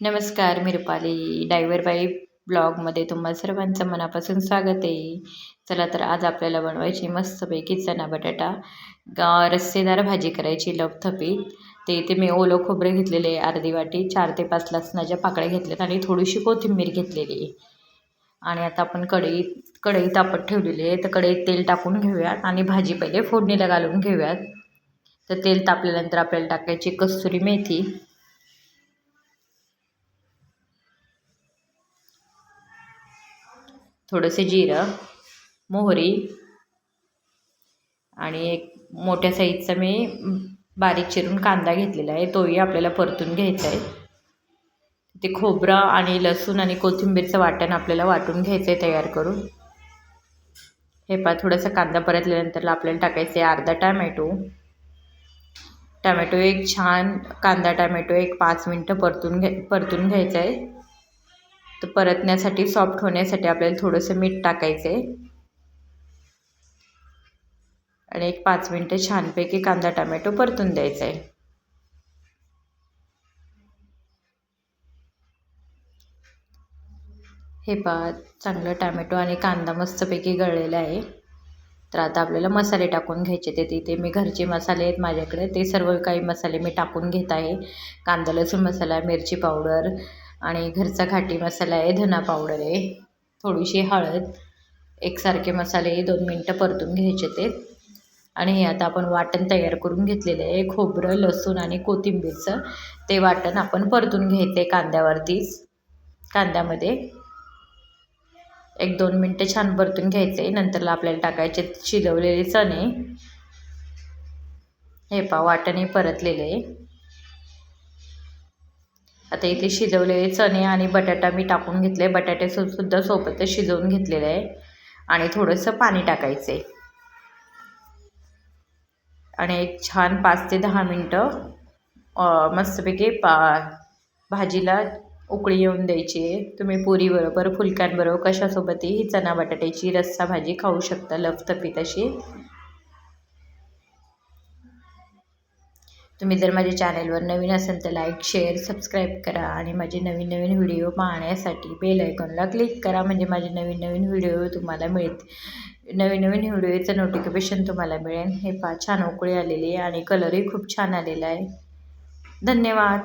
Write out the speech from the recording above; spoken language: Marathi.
नमस्कार मी रुपाली. डायव्हर बाई ब्लॉगमध्ये तुम्हा सर्वांचं मनापासून स्वागत आहे. चला तर आज आपल्याला बनवायची मस्तपैकी चना बटाटा रस्सेदार भाजी करायची लवथपीत ते इथे मी ओलं खोबरं घेतलेले आहे अर्धी वाटी चार ते पाच लसणाच्या पाकळ्या घेतल्यात आणि थोडीशी कोथिंबीर घेतलेली आहे. आणि आता आपण कढईत कढई तापत ठेवलेली आहे. तर कढईत तेल टाकून घेऊयात आणि भाजी पहिले फोडणीला घालून घेऊयात. तर तेल तापल्यानंतर आपल्याला टाकायची कस्तुरी मेथी. थोडंसे जिरं मोहरी आणि एक मोठ्या साईजचा मी बारीक चिरून कांदा घेतलेला आहे. तोही आपल्याला परतून घ्यायचा आहे. ते खोबरं आणि लसूण आणि कोथिंबीरचं वाटण आपल्याला वाटून घ्यायचं आहे तयार करून. हे पा थोडासा कांदा परतल्यानंतर आपल्याला टाकायचं आहे अर्धा टॅमॅटो. टॅमॅटो एक छान कांदा टॅमॅटो एक पाच मिनटं परतून घे परतून घ्यायचं आहे. तर परतण्यासाठी सॉफ्ट होण्यासाठी आपल्याला थोडंसं मीठ टाकायचं आहे आणि एक पाच मिनटं छानपैकी कांदा टमॅटो परतून द्यायचा आहे हे पा चांगलं टॅमॅटो आणि कांदा मस्तपैकी गळलेला आहे. तर आता आपल्याला मसाले टाकून घ्यायचे ते तिथे मी घरचे मसाले आहेत माझ्याकडे. ते सर्व काही मसाले मी टाकून घेत आहे. कांदा लसूण मसाला मिरची पावडर आणि घरचा घाटी मसाला आहे धना पावडर आहे थोडीशी हळद एकसारखे मसाले दोन मिनटं परतून घ्यायचे ते. आणि हे आता आपण वाटण तयार करून घेतलेलं आहे खोबरं लसूण आणि कोथिंबीरचं. ते वाटण आपण परतून घ्यायचं आहे कांद्यावरतीच कांद्यामध्ये. एक दोन मिनटं छान परतून घ्यायचे नंतरला आपल्याला टाकायचे शिजवलेले चणे. हे पा वाटणे परतलेले आहे. आता इथे शिजवलेले चणे आणि बटाटा मी टाकून घेतले. बटाटे सुद्धा सोबतच शिजवून घेतलेलं आहे. आणि थोडंसं पाणी टाकायचं. आहे आणि एक छान पाच ते दहा मिनटं मस्तपैकी पा भाजीला उकळी येऊन द्यायची. आहे तुम्ही पुरीबरोबर फुलक्यांबरोबर कशासोबतही ही बटाट्याची रस्सा भाजी खाऊ शकता. लफतपीत अशी तुम्ही जर माझ्या चॅनलवर नवीन असेल तर लाईक शेअर सबस्क्राईब करा आणि माझे नवीन नवीन व्हिडिओ पाहण्यासाठी बेल आयकॉनला क्लिक करा. म्हणजे माझे नवीन नवीन व्हिडिओ तुम्हाला मिळते नवीन नवीन व्हिडिओचं नोटिफिकेशन तुम्हाला मिळेल. हे पा छान उकळी आलेली आहे आणि कलरही खूप छान आलेला आहे. धन्यवाद.